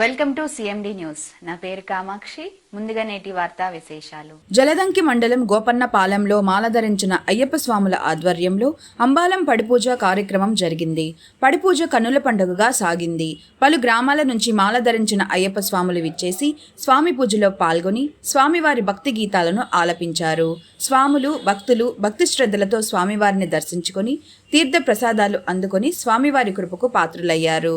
Welcome to CMD news నా పేరు కామాక్షి. ముందుగా నేటి వార్తా విశేషాలు. జలదంకి మండలం గోపన్నపాలెంలో మాలధరించిన అయ్యప్ప స్వాముల ఆధ్వర్యంలో అంబాలం పడిపూజ కార్యక్రమం జరిగింది. పడిపూజ కన్నుల పండుగగా సాగింది. పలు గ్రామాల నుంచి మాలధరించిన అయ్యప్ప స్వాములు విచ్చేసి స్వామి పూజలో పాల్గొని స్వామివారి భక్తి గీతాలను ఆలపించారు. స్వాములు భక్తులు భక్తి శ్రద్ధలతో స్వామివారిని దర్శించుకొని తీర్థ ప్రసాదాలు అందుకొని స్వామివారి కృపకు పాత్రులయ్యారు.